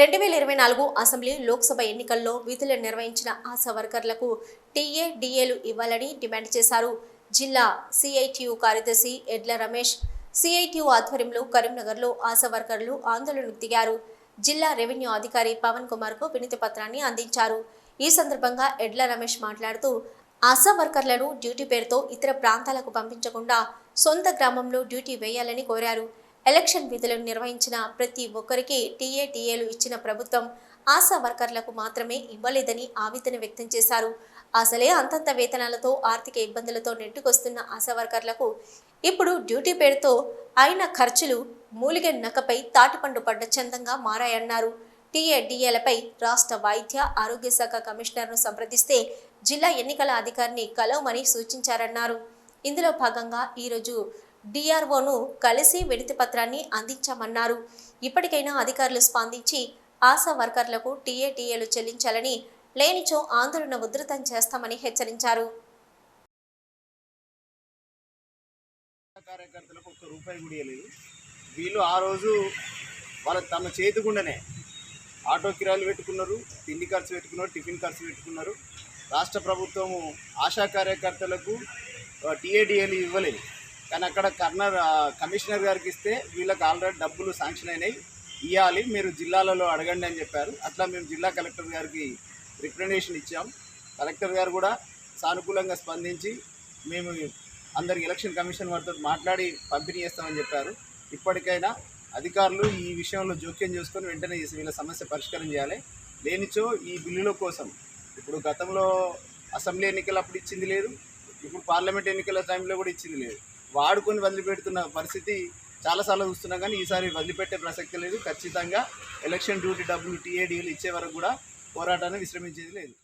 రెండు వేల ఇరవై నాలుగు అసెంబ్లీ లోక్సభ ఎన్నికల్లో విధులు నిర్వహించిన ఆశా వర్కర్లకు టీఏ డిఏలు ఇవ్వాలని డిమాండ్ చేశారు. జిల్లా సిఐటియు కార్యదర్శి ఎడ్ల రమేష్ సిఐటియు ఆధ్వర్యంలో కరీంనగర్లో ఆశా వర్కర్లు ఆందోళనకు దిగారు. జిల్లా రెవెన్యూ అధికారి పవన్ కుమార్కు వినతి పత్రాన్ని అందించారు. ఈ సందర్భంగా ఎడ్ల రమేష్ మాట్లాడుతూ ఆశా వర్కర్లను డ్యూటీ పేరుతో ఇతర ప్రాంతాలకు పంపించకుండా సొంత గ్రామంలో డ్యూటీ వేయాలని కోరారు. ఎలక్షన్ విధులను నిర్వహించిన ప్రతి ఒక్కరికి టీఏటీఏలు ఇచ్చిన ప్రభుత్వం ఆశా వర్కర్లకు మాత్రమే ఇవ్వలేదని ఆవేదన వ్యక్తం చేశారు. అసలే అంతంత వేతనాలతో ఆర్థిక ఇబ్బందులతో నెట్టుకొస్తున్న ఆశా వర్కర్లకు ఇప్పుడు డ్యూటీ పేరుతో అయిన ఖర్చులు మూలిగ నకపై తాటిపండు పడ్డ చందంగా మారాయన్నారు. టీఏడిఏలపై రాష్ట్ర వైద్య ఆరోగ్య శాఖ కమిషనర్ను సంప్రదిస్తే జిల్లా ఎన్నికల అధికారిని కలవమని సూచించారన్నారు. ఇందులో భాగంగా ఈరోజు డిఆర్ఓను కలిసి వినతి పత్రాన్ని అందించామన్నారు. ఇప్పటికైనా అధికారులు స్పందించి ఆశా వర్కర్లకు టీఏటీఏలు చెల్లించాలని లేనిచో ఆందోళన ఉధృతం చేస్తామని హెచ్చరించారు. కార్యకర్తలకు ఒక్క రూపాయి కూడా ఇవ్వలేదు. వీళ్ళు ఆ రోజు వాళ్ళ తమ చేతికుండనే ఆటో కిరాయిలు పెట్టుకున్నారు తిండి ఖర్చు పెట్టుకున్నారు టిఫిన్ ఖర్చు పెట్టుకున్నారు. రాష్ట్ర ప్రభుత్వము ఆశా కార్యకర్తలకు టీఏడిఏలు ఇవ్వలేదు. కానీ అక్కడ కర్నర్ కమిషనర్ గారికి ఇస్తే వీళ్ళకి ఆల్రెడీ డబ్బులు శాంక్షన్ అయినాయి. ఇవ్వాలి మీరు జిల్లాలలో అడగండి అని చెప్పారు. అట్లా మేము జిల్లా కలెక్టర్ గారికి రిప్రజెంటేషన్ ఇచ్చాం. కలెక్టర్ గారు కూడా సానుకూలంగా స్పందించి మేము అందరికి ఎలక్షన్ కమిషన్ వారితో మాట్లాడి పంపిణీ చేస్తామని చెప్పారు. ఇప్పటికైనా అధికారులు ఈ విషయంలో జోక్యం చేసుకొని వెంటనే వీళ్ళ సమస్య పరిష్కారం చేయాలి. లేనిచో ఈ బిల్లుల కోసం ఇప్పుడు గతంలో అసెంబ్లీ ఎన్నికలు అప్పుడు ఇచ్చింది లేదు. ఇప్పుడు పార్లమెంట్ ఎన్నికల టైంలో కూడా ఇచ్చింది లేదు. వాడుకొని వదిలిపెడుతున్న పరిస్థితి చాలాసార్లు చూస్తున్నాం కానీ ఈసారి వదిలిపెట్టే ప్రసక్తి లేదు. ఖచ్చితంగా ఎలక్షన్ డ్యూటీ డబ్బులు టీఏడీలు ఇచ్చే వరకు కూడా పోరాటాన్ని విశ్రమించేది లేదు.